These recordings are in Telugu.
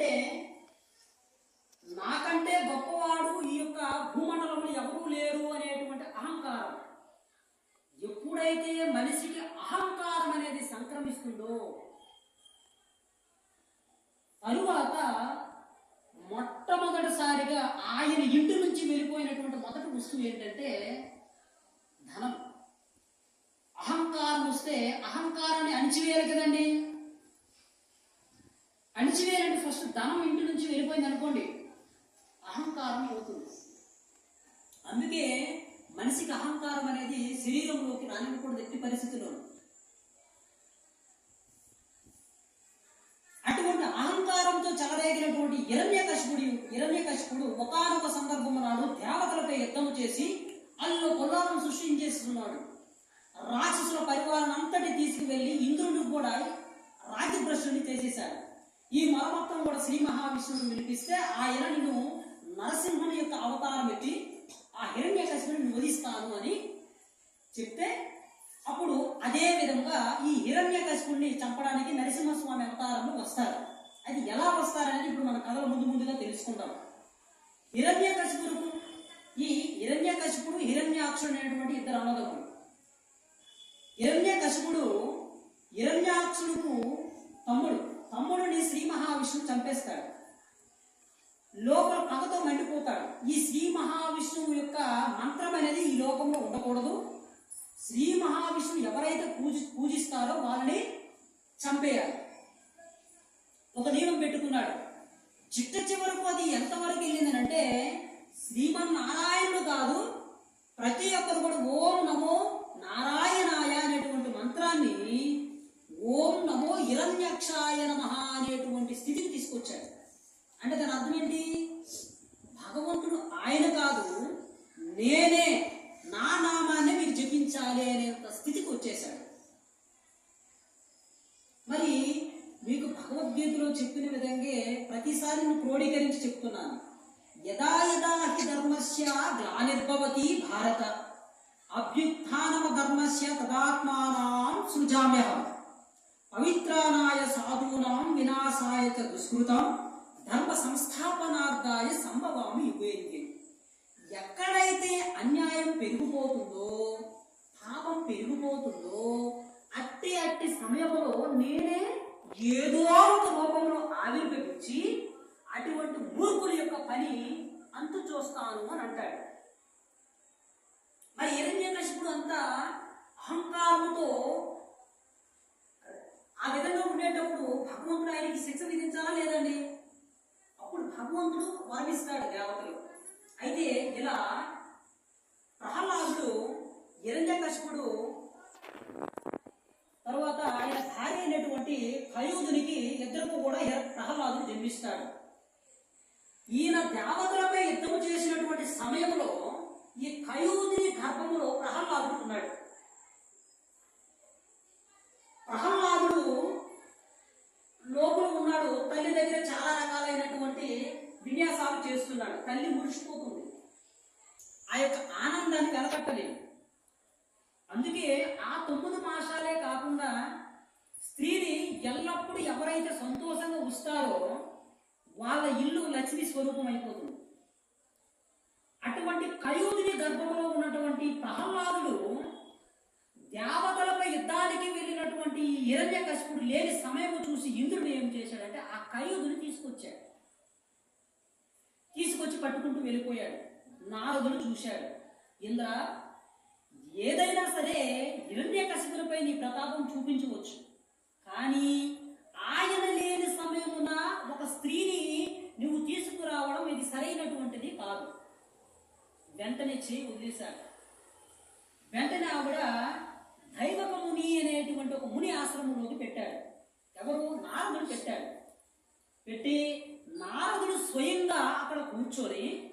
అంటే నాకంటే గొప్పవాడు ఈ యొక్క భూమండలంలో ఎవరూ లేరు అనేటువంటి అహంకారం. ఎప్పుడైతే మనిషికి అహంకారం అనేది సంక్రమిస్తుందో తరువాత మొట్టమొదటిసారిగా ఆయన ఇంటి నుంచి వెళ్ళిపోయినటువంటి మొదటి వస్తువు ఏంటంటే ధనం. అహంకారం వస్తే అహంకారాన్ని అణిచివేయాలి కదండి. ధనం ఇంటి నుంచి వెళ్ళిపోయింది అనుకోండి అహంకారం పోతుంది. అందుకే మనిషికి అహంకారం అనేది శరీరంలోకి రానివ్వకూడదు ఎట్టి పరిస్థితుల్లో అటువంటి అహంకారంతో చెలరేగినటువంటి హిరణ్య కశిపుడు హిరణ్య కశిపుడు ఒకనొక సందర్భం నాడు దేవతలపై యుద్ధం చేసి అల్లు కొల్లాలను సృష్టించేస్తున్నాడు. రాక్షసుల పరివారం అంతటి తీసుకువెళ్ళి ఇంద్రుడిని కూడా రాగి భ్రష్టుని చేసేశాడు ఈ మరమత్తం కూడా శ్రీ మహావిష్ణువుని వినిపిస్తే ఆయన నిన్ను నరసింహుని యొక్క అవతారం ఎత్తి ఆ హిరణ్య కశిపుని వధిస్తాను అని చెప్తే అప్పుడు అదే విధంగా ఈ హిరణ్య చంపడానికి నరసింహస్వామి అవతారంలో వస్తారు. అది ఎలా వస్తారనేది ఇప్పుడు మన కథల ముందు ముందుగా తెలుసుకుంటాం హిరణ్య ఈ హిరణ్య కశిపుడు హిరణ్యాక్షుడు అనేటువంటి ఇద్దరు అన్నదమ్ములు. హిరణ్య కశిపుడు హిరణ్యాక్షుడుకు తమ్ముడు. తమ్ముడిని శ్రీ మహావిష్ణువు చంపేస్తాడు. లోపల పగతో మండిపోతాడు. ఈ శ్రీ మహావిష్ణువు యొక్క మంత్రం అనేది ఈ లోకంలో ఉండకూడదు. శ్రీ మహావిష్ణువు ఎవరైతే పూజి పూజిస్తారో వాళ్ళని చంపేయాలి. ఒక నియమం పెట్టుకున్నాడు. చిట్ట చివరకు అది ఎంతవరకు వెళ్ళిందనంటే శ్రీమన్నారాయణుడు కాదు ప్రతి ఒక్కరు కూడా ఓం నమో నారాయణాయ అనేటువంటి మంత్రాన్ని ఓం నమో హిరణ్యక్షాయ నమ అనేటువంటి స్థితికి తీసుకొచ్చాడు. అంటే దాని అర్థం ఏంటి? భగవంతుడు ఆయన కాదు నేనే నా నామాన్ని మీరు జపించాలి అనే స్థితికి వచ్చేశాడు. మరి మీకు భగవద్గీతలో చెప్పిన విధంగా ప్రతిసారి నేను క్రోడీకరించి చెప్తున్నాను. యదా యదా హి ధర్మస్య గ్లానిర్భవతి భారత అభ్యుత్నమ ధర్మస్య తదాత్మానం సృజామ్యహం. పవిత్రానాయ సాధూనాం వినాశాయ చ దుష్కృతం ధర్మ సంస్థాపనార్థాయ సంభవామి యుగేంద్రియం. ఎక్కడైతే అన్యాయం పెరిగిపోతుందో పాపం పెరిగిపోతుందో అట్టి అట్టి సమయంలో నేనే ఏదో ఒక రూపంలో ఆవిర్భవించి అటువంటి మూర్ఖుల యొక్క పని అంతు చూస్తాను అని అంటాడు. మరి హిరణ్యకశిపుడు అంతా అహంకారంతో ఆ విధంగా ఉండేటప్పుడు భగవంతుడు ఆయనకి శిక్ష విధించాలా లేదండి? అప్పుడు భగవంతుడు వర్ణిస్తాడు దేవతలు. అయితే ఇలా ప్రహ్లాదుడు హిరణ్యకశిపుడు తర్వాత ఆయన భార్య అయినటువంటి కయూదునికి ఇద్దరు కూడా ప్రహ్లాదుడు జన్మిస్తాడు. ఈయన దేవతలపై యుద్ధం చేసినటువంటి సమయంలో ఈ కయూదుని గర్భంలో ప్రహ్లాదుడు ఉన్నాడు ప్రహ్లాదుడు లోపల ఉన్నాడు తల్లి దగ్గర చాలా రకాలైనటువంటి విన్యాసాలు చేస్తున్నాడు. తల్లి మురిసిపోతుంది. ఆ యొక్క ఆనందాన్ని వెలకట్టలేదు అందుకే ఆ తొమ్మిది మాసాలే కాకుండా స్త్రీని ఎల్లప్పుడూ ఎవరైతే సంతోషంగా ఉంచుతారో వాళ్ళ ఇల్లు లక్ష్మి స్వరూపం అయిపోతుంది. అటువంటి కయూదిని గర్భంలో ఉన్నటువంటి ప్రహ్లాదుడు యుద్ధానికి వెళ్ళినటువంటి ఈ హిరణ్య లేని సమయం చూసి ఇంద్రుడు ఏం చేశాడంటే ఆ కయూదుని తీసుకొచ్చాడు. తీసుకొచ్చి పట్టుకుంటూ వెళ్ళిపోయాడు. నారదుడు చూశాడు. ఇంద్ర ఏదైనా సరే హిరణ్యకశిపులపై నీ ప్రతాపం చూపించవచ్చు. కానీ ఆయన లేని సమయమున ఒక స్త్రీని నువ్వు తీసుకురావడం ఇది సరైనటువంటిది కాదు. వెంటనే చేయి వదిలేశాడు వెంటనే ఆవిడ దైవక ముని అనేటువంటి ఒక ముని ఆశ్రమంలోకి పెట్టాడు. ఎవరు నారదుడు పెట్టాడు. పెట్టి నారదుడు స్వయంగా అక్కడ కూర్చొని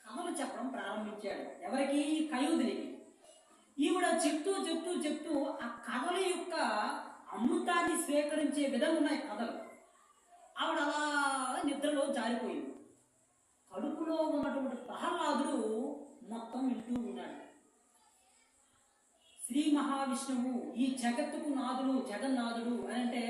కథలు చెప్పడం ప్రారంభించాడు. ఎవరికి? ఈ కయూదునికి ఈవిడ చెప్తూ చెప్తూ చెప్తూ ఆ కథల యొక్క అమృతాన్ని స్వీకరించే విధంగా ఉన్నాయి కథలు. ఆవిడ అలా నిద్రలో జారిపోయింది. కడుపులో ఉన్నటువంటి ప్రహ్లాదుడు మొత్తం వింటూ ఉన్నాడు శ్రీ మహావిష్ణువు ఈ జగత్తుకు నాథుడు జగన్నాథుడు అని అంటే